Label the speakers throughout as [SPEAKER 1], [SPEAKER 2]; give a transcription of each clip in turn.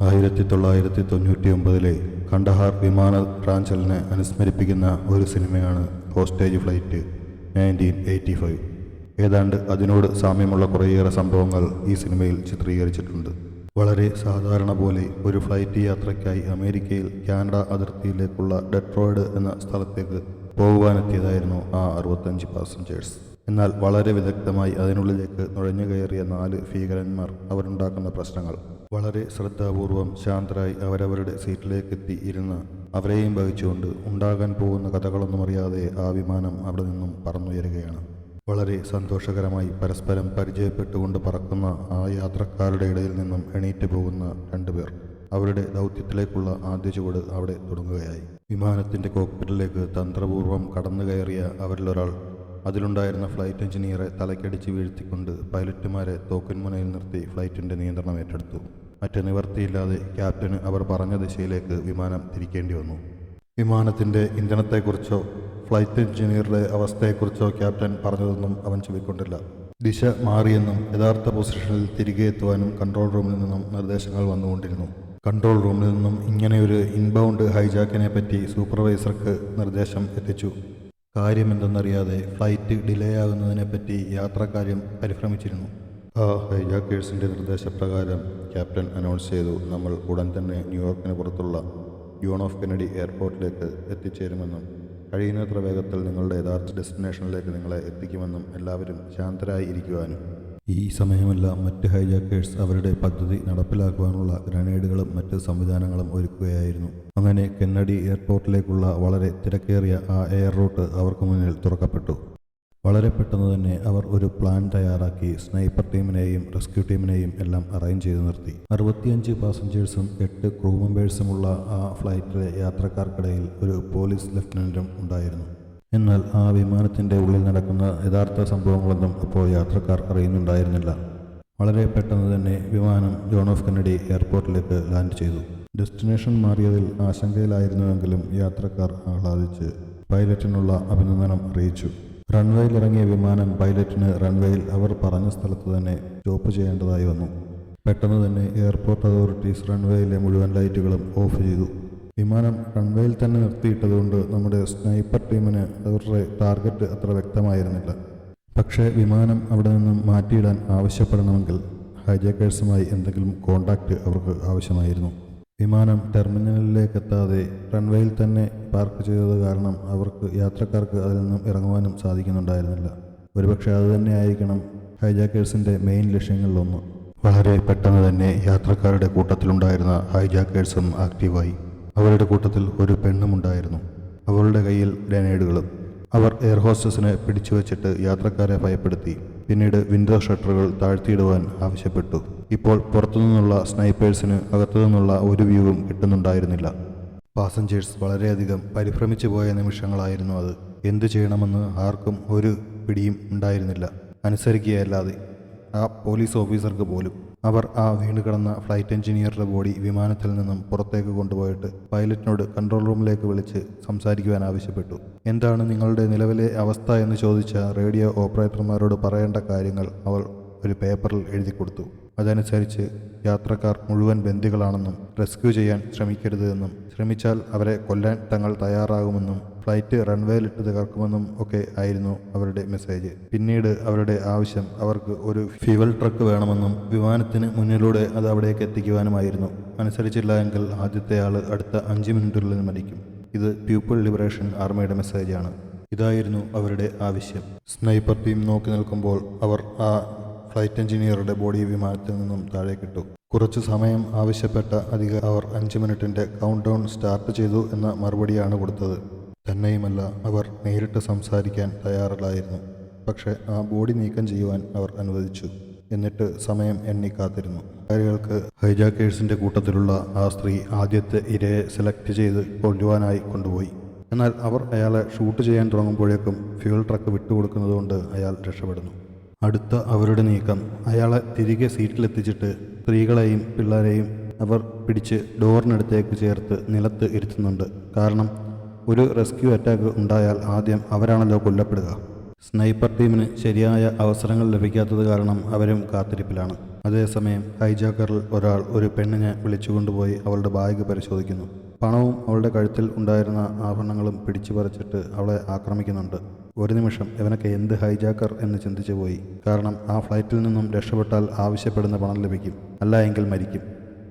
[SPEAKER 1] ആയിരത്തി തൊള്ളായിരത്തി തൊണ്ണൂറ്റി ഒമ്പതിലെ കണ്ടഹാർ വിമാന റാഞ്ചലിനെ അനുസ്മരിപ്പിക്കുന്ന ഒരു സിനിമയാണ് hostage flight nineteen eighty five. ഏതാണ്ട് അതിനോട് സാമ്യമുള്ള കുറേയേറെ സംഭവങ്ങൾ ഈ സിനിമയിൽ ചിത്രീകരിച്ചിട്ടുണ്ട്. വളരെ സാധാരണ പോലെ ഒരു ഫ്ലൈറ്റ് യാത്രയ്ക്കായി അമേരിക്കയിൽ കാനഡ അതിർത്തിയിലേക്കുള്ള ഡെട്രോയിഡ് എന്ന സ്ഥലത്തേക്ക് പോകുവാനെത്തിയതായിരുന്നു ആ അറുപത്തഞ്ച് പാസഞ്ചേഴ്സ്. എന്നാൽ വളരെ വിദഗ്ധമായി അതിനുള്ളിലേക്ക് നുഴഞ്ഞു കയറിയ നാല് ഭീകരന്മാർ അവരുണ്ടാക്കുന്ന പ്രശ്നങ്ങൾ. വളരെ ശ്രദ്ധാപൂർവം ശാന്തരായി അവരവരുടെ സീറ്റിലേക്ക് എത്തി ഇരുന്ന് അവരെയും വഹിച്ചുകൊണ്ട് ഉണ്ടാകാൻ പോകുന്ന കഥകളൊന്നും അറിയാതെ ആ വിമാനം അവിടെ നിന്നും പറന്നുയരുകയാണ്. വളരെ സന്തോഷകരമായി പരസ്പരം പരിചയപ്പെട്ടുകൊണ്ട് പറക്കുന്ന ആ യാത്രക്കാരുടെ ഇടയിൽ നിന്നും എണീറ്റ് പോകുന്ന രണ്ടുപേർ അവരുടെ ദൗത്യത്തിലേക്കുള്ള ആദ്യ ചുവട് അവിടെ തുടങ്ങുകയായി. വിമാനത്തിന്റെ കോക്പിറ്റിലേക്ക് തന്ത്രപൂർവം കടന്നു കയറിയ അവരിലൊരാൾ അതിലുണ്ടായിരുന്ന ഫ്ലൈറ്റ് എഞ്ചിനീയറെ തലക്കടിച്ച് വീഴ്ത്തിക്കൊണ്ട് പൈലറ്റുമാരെ തോക്കിൻമുനയിൽ നിർത്തി ഫ്ലൈറ്റിന്റെ നിയന്ത്രണം ഏറ്റെടുത്തു. മറ്റ് നിവർത്തിയില്ലാതെ ക്യാപ്റ്റന് അവർ പറഞ്ഞ ദിശയിലേക്ക് വിമാനം തിരിക്കേണ്ടി വന്നു. വിമാനത്തിന്റെ ഇന്ധനത്തെക്കുറിച്ചോ ഫ്ലൈറ്റ് എഞ്ചിനീയറുടെ അവസ്ഥയെക്കുറിച്ചോ ക്യാപ്റ്റൻ പറഞ്ഞതൊന്നും അവൻ ചെവിക്കൊണ്ടില്ല. ദിശ മാറിയെന്നും യഥാർത്ഥ പൊസിഷനിൽ തിരികെ എത്തുവാനും കൺട്രോൾ റൂമിൽ നിന്നും നിർദ്ദേശങ്ങൾ വന്നുകൊണ്ടിരുന്നു. കൺട്രോൾ റൂമിൽ നിന്നും ഇങ്ങനെയൊരു ഇൻബൗണ്ട് ഹൈജാക്കിനെ പറ്റി സൂപ്പർവൈസർക്ക് നിർദ്ദേശം എത്തിച്ചു. കാര്യമെന്തെന്നറിയാതെ ഫ്ലൈറ്റ് ഡിലേ ആകുന്നതിനെപ്പറ്റി യാത്രക്കാരും പരിഭ്രമിച്ചിരുന്നു. ഹൈജാക്കേഴ്സിന്റെ നിർദ്ദേശപ്രകാരം ക്യാപ്റ്റൻ അനൗൺസ് ചെയ്തു നമ്മൾ ഉടൻ തന്നെ ന്യൂയോർക്കിന് പുറത്തുള്ള യൂൺ ഓഫ് കെനഡി എയർപോർട്ടിലേക്ക് എത്തിച്ചേരുമെന്നും കഴിയുന്നത്ര വേഗത്തിൽ നിങ്ങളുടെ യഥാർത്ഥ ഡെസ്റ്റിനേഷനിലേക്ക് നിങ്ങളെ എത്തിക്കുമെന്നും എല്ലാവരും ശാന്തരായി ഇരിക്കുവാനും. ഈ സമയമെല്ലാം മറ്റ് ഹൈജാക്കേഴ്സ് അവരുടെ പദ്ധതി നടപ്പിലാക്കുവാനുള്ള ഗ്രനേഡുകളും മറ്റ് സംവിധാനങ്ങളും ഒരുക്കുകയായിരുന്നു. അങ്ങനെ കെന്നഡി എയർപോർട്ടിലേക്കുള്ള വളരെ തിരക്കേറിയ ആ എയർ റൂട്ട് അവർക്ക് മുന്നിൽ തുറക്കപ്പെട്ടു. വളരെ പെട്ടെന്ന് തന്നെ അവർ ഒരു പ്ലാൻ തയ്യാറാക്കി. സ്നൈപ്പർ ടീമിനെയും റെസ്ക്യൂ ടീമിനെയും എല്ലാം അറേഞ്ച് ചെയ്ത് നിർത്തി. അറുപത്തിയഞ്ച് പാസഞ്ചേഴ്സും എട്ട് ക്രൂ മെമ്പേഴ്സുമുള്ള ആ ഫ്ലൈറ്റിലെ യാത്രക്കാർക്കിടയിൽ ഒരു പോലീസ് ലഫ്റ്റനന്റും ഉണ്ടായിരുന്നു. എന്നാൽ ആ വിമാനത്തിന്റെ ഉള്ളിൽ നടക്കുന്ന യഥാർത്ഥ സംഭവങ്ങളൊന്നും അപ്പോൾ യാത്രക്കാർ അറിയുന്നുണ്ടായിരുന്നില്ല. വളരെ പെട്ടെന്ന് തന്നെ വിമാനം ജോൺ ഓഫ് കെന്നഡി എയർപോർട്ടിലേക്ക് ലാൻഡ് ചെയ്തു. ഡെസ്റ്റിനേഷൻ മാറിയതിൽ ആശങ്കയിലായിരുന്നുവെങ്കിലും യാത്രക്കാർ ആഹ്ലാദിച്ച്. പൈലറ്റിനുള്ള അഭിനന്ദനം അറിയിച്ചു. റൺവേയിൽ ഇറങ്ങിയ വിമാനം പൈലറ്റിന് റൺവേയിൽ അവർ പറഞ്ഞ സ്ഥലത്ത് തന്നെ സ്റ്റോപ്പ് ചെയ്യേണ്ടതായി വന്നു. പെട്ടെന്ന് തന്നെ എയർപോർട്ട് അതോറിറ്റീസ് റൺവേയിലെ മുഴുവൻ ലൈറ്റുകളും ഓഫ് ചെയ്തു. വിമാനം റൺവേയിൽ തന്നെ നിർത്തിയിട്ടതുകൊണ്ട് നമ്മുടെ സ്നൈപ്പർ ടീമിന് അവരുടെ ടാർഗറ്റ് അത്ര വ്യക്തമായിരുന്നില്ല. പക്ഷേ വിമാനം അവിടെ നിന്നും മാറ്റിയിടാൻ ആവശ്യപ്പെടണമെങ്കിൽ ഹൈജാക്കേഴ്സുമായി എന്തെങ്കിലും കോണ്ടാക്റ്റ് അവർക്ക് ആവശ്യമായിരുന്നു. വിമാനം ടെർമിനലിലേക്ക് എത്താതെ റൺവേയിൽ തന്നെ പാർക്ക് ചെയ്തത് കാരണം അവർക്ക് യാത്രക്കാർക്ക് അതിൽ നിന്നും ഇറങ്ങുവാനും സാധിക്കുന്നുണ്ടായിരുന്നില്ല. ഒരുപക്ഷെ അത് ആയിരിക്കണം ഹൈജാക്കേഴ്സിന്റെ മെയിൻ ലക്ഷ്യങ്ങളിലൊന്ന്. വളരെ പെട്ടെന്ന് തന്നെ യാത്രക്കാരുടെ കൂട്ടത്തിലുണ്ടായിരുന്ന ഹൈജാക്കേഴ്സും ആക്റ്റീവായി. അവരുടെ കൂട്ടത്തിൽ ഒരു പെണ്ണും ഉണ്ടായിരുന്നു. അവളുടെ കയ്യിൽ ഗ്രനേഡുകളും. അവർ എയർ ഹോസ്റ്റസിനെ പിടിച്ചു വച്ചിട്ട് യാത്രക്കാരെ ഭയപ്പെടുത്തി. പിന്നീട് വിൻഡോ ഷട്ടറുകൾ താഴ്ത്തിയിടുവാൻ ആവശ്യപ്പെട്ടു. ഇപ്പോൾ പുറത്തുനിന്നുള്ള സ്നൈപ്പേഴ്സിന് അകത്തുനിന്നുള്ള ഒരു വ്യൂവും കിട്ടുന്നുണ്ടായിരുന്നില്ല. പാസഞ്ചേഴ്സ് വളരെയധികം പരിഭ്രമിച്ചു പോയ നിമിഷങ്ങളായിരുന്നു അത്. എന്തു ചെയ്യണമെന്ന് ആർക്കും ഒരു പിടിയും ഉണ്ടായിരുന്നില്ല. അനുസരിക്കുകയല്ലാതെ ആ പോലീസ് ഓഫീസർക്ക് പോലും. അവർ ആ വീണ് കിടന്ന ഫ്ലൈറ്റ് എഞ്ചിനീയറുടെ ബോഡി വിമാനത്തിൽ നിന്നും പുറത്തേക്ക് കൊണ്ടുപോയിട്ട് പൈലറ്റിനോട് കൺട്രോൾ റൂമിലേക്ക് വിളിച്ച് സംസാരിക്കുവാൻ ആവശ്യപ്പെട്ടു. എന്താണ് നിങ്ങളുടെ നിലവിലെ അവസ്ഥ എന്ന് ചോദിച്ച റേഡിയോ ഓപ്പറേറ്റർമാരോട് പറയേണ്ട കാര്യങ്ങൾ അവൾ ഒരു പേപ്പറിൽ എഴുതി കൊടുത്തു. അതനുസരിച്ച് യാത്രക്കാർ മുഴുവൻ ബന്ദികളാണെന്നും റെസ്ക്യൂ ചെയ്യാൻ ശ്രമിക്കരുത് എന്നും ശ്രമിച്ചാൽ അവരെ കൊല്ലാൻ തങ്ങൾ തയ്യാറാകുമെന്നും ഫ്ലൈറ്റ് റൺവേയിലിട്ട് തകർക്കുമെന്നും ഒക്കെ ആയിരുന്നു അവരുടെ മെസ്സേജ്. പിന്നീട് അവരുടെ ആവശ്യം അവർക്ക് ഒരു ഫ്യൂവൽ ട്രക്ക് വേണമെന്നും വിമാനത്തിന് മുന്നിലൂടെ അത് അവിടേക്ക് എത്തിക്കുവാനുമായിരുന്നു. അനുസരിച്ചില്ല എങ്കിൽ ആദ്യത്തെ ആൾ അടുത്ത അഞ്ച് മിനിറ്റിനുള്ളിൽ മരിക്കും. ഇത് പീപ്പിൾ ലിബറേഷൻ ആർമിയുടെ മെസ്സേജാണ്. ഇതായിരുന്നു അവരുടെ ആവശ്യം. സ്നൈപ്പർ ടീം നോക്കി നിൽക്കുമ്പോൾ അവർ ആ ഫ്ലൈറ്റ് എഞ്ചിനീയറുടെ ബോഡി വിമാനത്തിൽ നിന്നും താഴേക്കിട്ടു കുറച്ചു സമയം ആവശ്യപ്പെട്ട അധിക അവർ അഞ്ച് മിനിറ്റിന്റെ കൗണ്ട് ഡൗൺ സ്റ്റാർട്ട് ചെയ്തു എന്ന മറുപടിയാണ് കൊടുത്തത്. തന്നെയുമല്ല അവർ നേരിട്ട് സംസാരിക്കാൻ തയ്യാറല്ലായിരുന്നു. പക്ഷേ ആ ബോഡി നീക്കം ചെയ്യുവാൻ അവർ അനുവദിച്ചു. എന്നിട്ട് സമയം എണ്ണി കാത്തിരുന്നു. കാര്യങ്ങൾക്ക് ഹൈജാക്കേഴ്സിന്റെ കൂട്ടത്തിലുള്ള ആ സ്ത്രീ ആദ്യത്തെ ഇരയെ സെലക്ട് ചെയ്ത് കൊല്ലുവാനായി കൊണ്ടുപോയി. എന്നാൽ അവർ അയാളെ ഷൂട്ട് ചെയ്യാൻ തുടങ്ങുമ്പോഴേക്കും ഫ്യൂൽ ട്രക്ക് വിട്ടുകൊടുക്കുന്നതുകൊണ്ട് അയാൾ രക്ഷപ്പെടുന്നു. അടുത്ത അവരുടെ നീക്കം. അയാളെ തിരികെ സീറ്റിലെത്തിച്ചിട്ട് സ്ത്രീകളെയും പിള്ളേരെയും അവർ പിടിച്ച് ഡോറിനടുത്തേക്ക് ചേർത്ത് നിലത്ത് ഇരുത്തുന്നുണ്ട്. കാരണം ഒരു റെസ്ക്യൂ അറ്റാക്ക് ഉണ്ടായാൽ ആദ്യം അവരാണല്ലോ കൊല്ലപ്പെടുക. സ്നൈപ്പർ ടീമിന് ശരിയായ അവസരങ്ങൾ ലഭിക്കാത്തത് കാരണം അവരും കാത്തിരിപ്പിലാണ്. അതേസമയം ഹൈജാക്കറിൽ ഒരാൾ ഒരു പെണ്ണിനെ വിളിച്ചുകൊണ്ടുപോയി അവളുടെ ബാഗ് പരിശോധിക്കുന്നു. പണവും അവളുടെ കഴുത്തിൽ ഉണ്ടായിരുന്ന ആഭരണങ്ങളും പിടിച്ചു പറിച്ചിട്ട് അവളെ ആക്രമിക്കുന്നുണ്ട്. ഒരു നിമിഷം ഇവനൊക്കെ എന്ത് ഹൈജാക്കർ എന്ന് ചിന്തിച്ചു പോയി. കാരണം ആ ഫ്ലൈറ്റിൽ നിന്നും രക്ഷപ്പെട്ടാൽ ആവശ്യപ്പെടുന്ന പണം ലഭിക്കും. അല്ല എങ്കിൽ മരിക്കും.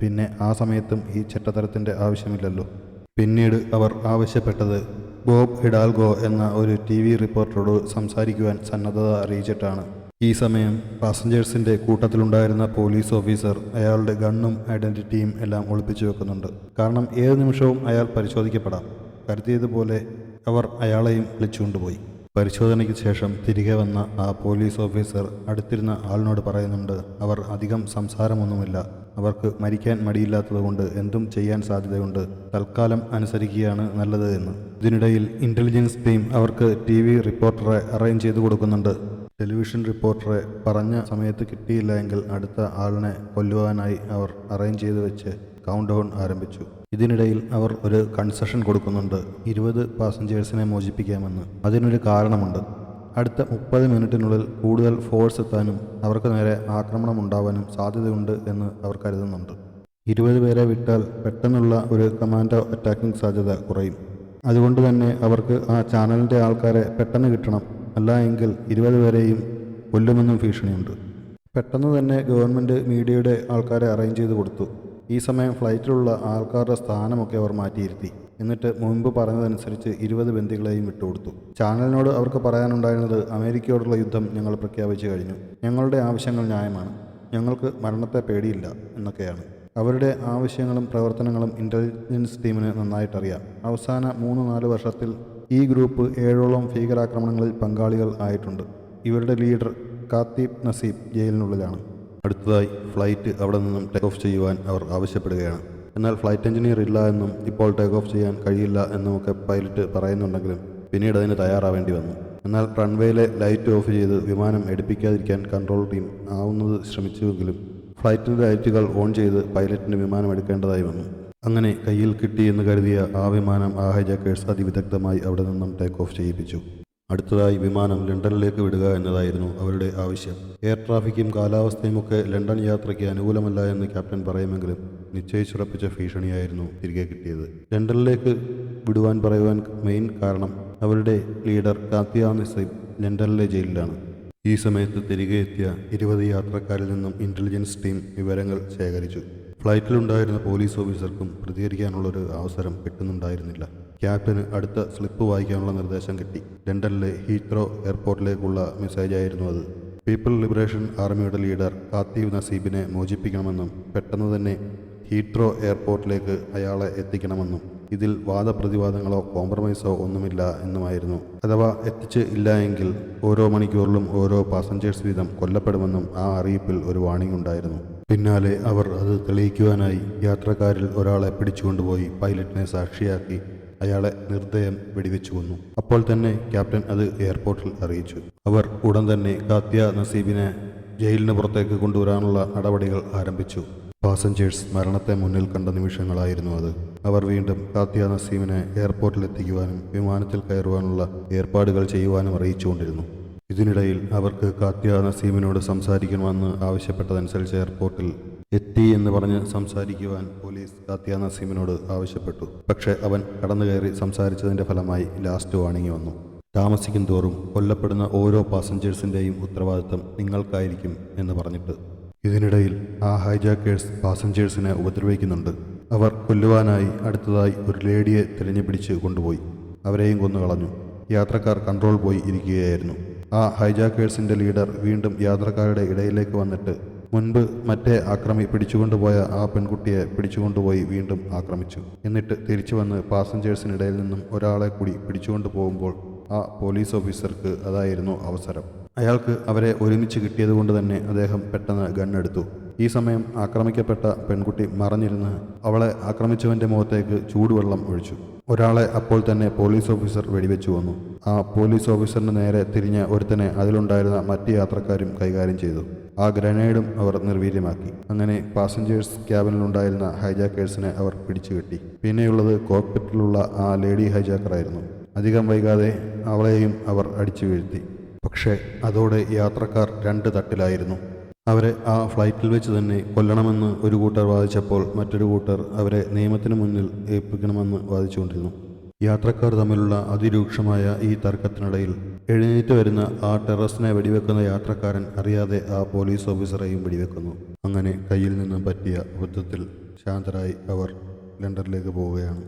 [SPEAKER 1] പിന്നെ ആ സമയത്തും ഈ ചട്ടത്തരത്തിന്റെ ആവശ്യമില്ലല്ലോ. പിന്നീട് അവർ ആവശ്യപ്പെട്ടത് ബോബ് ഹിഡാൽഗോ എന്ന ഒരു ടി വി റിപ്പോർട്ടറോട് സംസാരിക്കുവാൻ സന്നദ്ധത അറിയിച്ചിട്ടാണ്. ഈ സമയം പാസഞ്ചേഴ്സിന്റെ കൂട്ടത്തിലുണ്ടായിരുന്ന പോലീസ് ഓഫീസർ അയാളുടെ ഗണ്ണും ഐഡന്റിറ്റിയും എല്ലാം ഒളിപ്പിച്ചു വെക്കുന്നുണ്ട്. കാരണം ഏത് നിമിഷവും അയാൾ പരിശോധിക്കപ്പെടാം. കരുതിയതുപോലെ അവർ അയാളെയും വിളിച്ചുകൊണ്ടുപോയി. പരിശോധനയ്ക്ക് ശേഷം തിരികെ വന്ന ആ പോലീസ് ഓഫീസർ അടുത്തിരുന്ന ആളിനോട് പറയുന്നുണ്ട് അവർ അധികം സംസാരമൊന്നുമില്ല. അവർക്ക് മരിക്കാൻ മടിയില്ലാത്തതുകൊണ്ട് എന്തും ചെയ്യാൻ സാധ്യതയുണ്ട്. തൽക്കാലം അനുസരിക്കുകയാണ് നല്ലത് എന്ന്. ഇതിനിടയിൽ ഇന്റലിജൻസ് ടീം അവർക്ക് ടി വി റിപ്പോർട്ടറെ അറേഞ്ച് ചെയ്തു കൊടുക്കുന്നുണ്ട്. ടെലിവിഷൻ റിപ്പോർട്ടറെ പറഞ്ഞ സമയത്ത് കിട്ടിയില്ല എങ്കിൽ അടുത്ത ആളിനെ കൊല്ലുവാനായി അവർ അറേഞ്ച് ചെയ്ത് വെച്ച് കൗണ്ട് ഡൗൺ ആരംഭിച്ചു. ഇതിനിടയിൽ അവർ ഒരു കൺസെഷൻ കൊടുക്കുന്നുണ്ട്. ഇരുപത് പാസഞ്ചേഴ്സിനെ മോചിപ്പിക്കാമെന്ന്. അതിനൊരു കാരണമുണ്ട്. അടുത്ത മുപ്പത് മിനിറ്റിനുള്ളിൽ കൂടുതൽ ഫോഴ്സ് എത്താനും അവർക്ക് നേരെ ആക്രമണം ഉണ്ടാവാനും സാധ്യതയുണ്ട് എന്ന് അവർ കരുതുന്നുണ്ട്. ഇരുപത് പേരെ വിട്ടാൽ പെട്ടെന്നുള്ള ഒരു കമാൻഡോ അറ്റാക്കിംഗ് സാധ്യത കുറയും. അതുകൊണ്ട് തന്നെ അവർക്ക് ആ ചാനലിന്റെ ആൾക്കാരെ പെട്ടെന്ന് കിട്ടണം. അല്ല എങ്കിൽ ഇരുപത് പേരെയും കൊല്ലുമെന്നും ഭീഷണിയുണ്ട്. പെട്ടെന്ന് തന്നെ ഗവൺമെന്റ് മീഡിയയുടെ ആൾക്കാരെ അറേഞ്ച് ചെയ്ത് കൊടുത്തു. ഈ സമയം ഫ്ലൈറ്റിലുള്ള ആൾക്കാരുടെ സ്ഥാനമൊക്കെ അവർ മാറ്റിയിരുത്തി. എന്നിട്ട് മുൻപ് പറഞ്ഞതനുസരിച്ച് ഇരുപത് ബന്ദികളെയും വിട്ടുകൊടുത്തു. ചാനലിനോട് അവർക്ക് പറയാനുണ്ടായിരുന്നത് അമേരിക്കയോടുള്ള യുദ്ധം ഞങ്ങൾ പ്രഖ്യാപിച്ചു കഴിഞ്ഞു. ഞങ്ങളുടെ ആവശ്യങ്ങൾ ന്യായമാണ്. ഞങ്ങൾക്ക് മരണത്തെ പേടിയില്ല എന്നൊക്കെയാണ്. അവരുടെ ആവശ്യങ്ങളും പ്രവർത്തനങ്ങളും ഇന്റലിജൻസ് ടീമിന് നന്നായിട്ടറിയാം. അവസാന മൂന്ന് നാല് വർഷത്തിൽ ഈ ഗ്രൂപ്പ് ഏഴോളം ഭീകരാക്രമണങ്ങളിൽ പങ്കാളികൾ ആയിട്ടുണ്ട്. ഇവരുടെ ലീഡർ കാത്തീബ് നസീബ് ജയിലിനുള്ളിലാണ്. അടുത്തതായി ഫ്ലൈറ്റ് അവിടെ നിന്നും ടേക്ക് ഓഫ് ചെയ്യുവാൻ അവർ ആവശ്യപ്പെടുകയാണ്. എന്നാൽ ഫ്ലൈറ്റ് എഞ്ചിനീയർ ഇല്ല എന്നും ഇപ്പോൾ ടേക്ക് ഓഫ് ചെയ്യാൻ കഴിയില്ല എന്നുമൊക്കെ പൈലറ്റ് പറയുന്നുണ്ടെങ്കിലും പിന്നീട് അതിന് തയ്യാറാവേണ്ടി വന്നു. എന്നാൽ റൺവേയിലെ ലൈറ്റ് ഓഫ് ചെയ്ത് വിമാനം എടുപ്പിക്കാതിരിക്കാൻ കൺട്രോൾ ടീം ആവുന്നത് ശ്രമിച്ചുവെങ്കിലും ഫ്ലൈറ്റിന്റെ ലൈറ്റുകൾ ഓൺ ചെയ്ത് പൈലറ്റിന് വിമാനം എടുക്കേണ്ടതായി വന്നു. അങ്ങനെ കയ്യിൽ കിട്ടി എന്ന് കരുതിയ ആ വിമാനം ആ ഹൈജാക്കേഴ്സ് അതിവിദഗ്ധമായി അവിടെ നിന്നും ടേക്ക് ഓഫ് ചെയ്യിപ്പിച്ചു. അടുത്തതായി വിമാനം ലണ്ടനിലേക്ക് വിടുക എന്നതായിരുന്നു അവരുടെ ആവശ്യം. എയർ ട്രാഫിക്കും കാലാവസ്ഥയും ഒക്കെ ലണ്ടൻ യാത്രയ്ക്ക് അനുകൂലമല്ല എന്ന് ക്യാപ്റ്റൻ പറയുമെങ്കിലും നിശ്ചയിച്ചുറപ്പിച്ച ഭീഷണിയായിരുന്നു തിരികെ കിട്ടിയത്. ലണ്ടനിലേക്ക് വിടുവാൻ പറയുവാൻ മെയിൻ കാരണം അവരുടെ ലീഡർ കാത്തിയ നിസൈബ് ലണ്ടനിലെ ജയിലിലാണ്. ഈ സമയത്ത് തിരികെ എത്തിയ ഇരുപത് യാത്രക്കാരിൽ നിന്നും ഇന്റലിജൻസ് ടീം വിവരങ്ങൾ ശേഖരിച്ചു. ഫ്ലൈറ്റിലുണ്ടായിരുന്ന പോലീസ് ഓഫീസർക്കും പ്രതികരിക്കാനുള്ളൊരു അവസരം കിട്ടുന്നുണ്ടായിരുന്നില്ല. ക്യാപ്റ്റന് അടുത്ത സ്ലിപ്പ് വായിക്കാനുള്ള നിർദ്ദേശം കിട്ടി. ലണ്ടനിലെ ഹീത്രോ എയർപോർട്ടിലേക്കുള്ള മെസ്സേജായിരുന്നു അത്. പീപ്പിൾ ലിബറേഷൻ ആർമിയുടെ ലീഡർ കാത്തീവ് നസീബിനെ മോചിപ്പിക്കണമെന്നും പെട്ടെന്ന് തന്നെ ഹീത്രോ എയർപോർട്ടിലേക്ക് അയാളെ എത്തിക്കണമെന്നും ഇതിൽ വാദപ്രതിവാദങ്ങളോ കോംപ്രമൈസോ ഒന്നുമില്ല എന്നുമായിരുന്നു. അഥവാ എത്തിച്ച് ഇല്ല എങ്കിൽ ഓരോ മണിക്കൂറിലും ഓരോ പാസഞ്ചേഴ്സ് വീതം കൊല്ലപ്പെടുമെന്നും ആ അറിയിപ്പിൽ ഒരു വാണിംഗ് ഉണ്ടായിരുന്നു. പിന്നാലെ അവർ അത് തെളിയിക്കുവാനായി യാത്രക്കാരിൽ ഒരാളെ പിടിച്ചുകൊണ്ടുപോയി പൈലറ്റിനെ സാക്ഷിയാക്കി അയാളെ നിർദ്ദയം വെടിവെച്ചു കൊന്നു. അപ്പോൾ തന്നെ ക്യാപ്റ്റൻ അത് എയർപോർട്ടിൽ അറിയിച്ചു. അവർ ഉടൻ തന്നെ കാത്യ നസീബിനെ ജയിലിന് പുറത്തേക്ക് കൊണ്ടുവരാനുള്ള നടപടികൾ ആരംഭിച്ചു. പാസഞ്ചേഴ്സ് മരണത്തെ മുന്നിൽ കണ്ട നിമിഷങ്ങളായിരുന്നു അത്. അവർ വീണ്ടും കാത്യ നസീമിനെ എയർപോർട്ടിൽ എത്തിക്കുവാനും വിമാനത്തിൽ കയറുവാനുള്ള ഏർപ്പാടുകൾ ചെയ്യുവാനും അറിയിച്ചുകൊണ്ടിരുന്നു. ഇതിനിടയിൽ അവർക്ക് കാത്യ നസീമിനോട് സംസാരിക്കണമെന്ന് ആവശ്യപ്പെട്ടതനുസരിച്ച് എയർപോർട്ടിൽ എത്തി എന്ന് പറഞ്ഞ് സംസാരിക്കുവാൻ പോലീസ് കാത്യ നസീമിനോട് ആവശ്യപ്പെട്ടു. പക്ഷേ അവൻ കടന്നു കയറി സംസാരിച്ചതിന്റെ ഫലമായി ലാസ്റ്റ് വാണിങ്ങി വന്നു. താമസിക്കും തോറും കൊല്ലപ്പെടുന്ന ഓരോ പാസഞ്ചേഴ്സിന്റെയും ഉത്തരവാദിത്തം നിങ്ങൾക്കായിരിക്കും എന്ന് പറഞ്ഞിട്ട്. ഇതിനിടയിൽ ആ ഹൈജാക്കേഴ്സ് പാസഞ്ചേഴ്സിനെ ഉപദ്രവിക്കുന്നുണ്ട്. അവർ കൊല്ലുവാനായി അടുത്തതായി ഒരു ലേഡിയെ തിരഞ്ഞുപിടിച്ച് കൊണ്ടുപോയി. അവരെയും കൊന്നു കളഞ്ഞു. യാത്രക്കാർ കൺട്രോൾ പോയി ഇരിക്കുകയായിരുന്നു. ആ ഹൈജാക്കേഴ്സിന്റെ ലീഡർ വീണ്ടും യാത്രക്കാരുടെ ഇടയിലേക്ക് വന്നിട്ട് മുൻപ് മറ്റേ ആക്രമി പിടിച്ചുകൊണ്ടുപോയ ആ പെൺകുട്ടിയെ പിടിച്ചുകൊണ്ടുപോയി വീണ്ടും ആക്രമിച്ചു. എന്നിട്ട് തിരിച്ചു വന്ന് പാസഞ്ചേഴ്സിനിടയിൽ നിന്നും ഒരാളെ കൂടി പിടിച്ചുകൊണ്ടു പോകുമ്പോൾ ആ പോലീസ് ഓഫീസർക്ക് അതായിരുന്നു അവസരം. അയാൾക്ക് അവരെ ഒരുമിച്ച് കിട്ടിയതുകൊണ്ട് തന്നെ അദ്ദേഹം പെട്ടെന്ന് ഗണ്ണെടുത്തു. ഈ സമയം ആക്രമിക്കപ്പെട്ട പെൺകുട്ടി മറഞ്ഞിരുന്ന് അവളെ ആക്രമിച്ചവന്റെ മുഖത്തേക്ക് ചൂടുവെള്ളം ഒഴിച്ചു. ഒരാളെ അപ്പോൾ തന്നെ പോലീസ് ഓഫീസർ വെടിവെച്ചു വന്നു. ആ പോലീസ് ഓഫീസറിന് നേരെ തിരിഞ്ഞ ഒരുത്തനെ അതിലുണ്ടായിരുന്ന മറ്റ് യാത്രക്കാരും കൈകാര്യം ചെയ്തു. ആ ഗ്രനേഡും അവർ നിർവീര്യമാക്കി. അങ്ങനെ പാസഞ്ചേഴ്സ് ക്യാബിനിലുണ്ടായിരുന്ന ഹൈജാക്കേഴ്സിനെ അവർ പിടിച്ചുകെട്ടി. പിന്നെയുള്ളത് കോക്പിറ്റിലുള്ള ആ ലേഡി ഹൈജാക്കറായിരുന്നു. അധികം വൈകാതെ അവളെയും അവർ അടിച്ചു വീഴ്ത്തി. പക്ഷേ അതോടെ യാത്രക്കാർ രണ്ട് തട്ടിലായിരുന്നു. അവരെ ആ ഫ്ലൈറ്റിൽ വെച്ച് തന്നെ കൊല്ലണമെന്ന് ഒരു കൂട്ടർ വാദിച്ചപ്പോൾ മറ്റൊരു കൂട്ടർ അവരെ നിയമത്തിന് മുന്നിൽ ഏൽപ്പിക്കണമെന്ന് വാദിച്ചുകൊണ്ടിരുന്നു. യാത്രക്കാർ തമ്മിലുള്ള അതിരൂക്ഷമായ ഈ തർക്കത്തിനിടയിൽ എഴുന്നേറ്റ് വരുന്ന ആ ടെറസിനെ വെടിവെക്കുന്ന യാത്രക്കാരൻ അറിയാതെ ആ പോലീസ് ഓഫീസറെയും വെടിവെക്കുന്നു. അങ്ങനെ കയ്യിൽ നിന്നും പറ്റിയ അബദ്ധത്തിൽ ശാന്തരായി അവർ ലണ്ടനിലേക്ക് പോവുകയാണ്.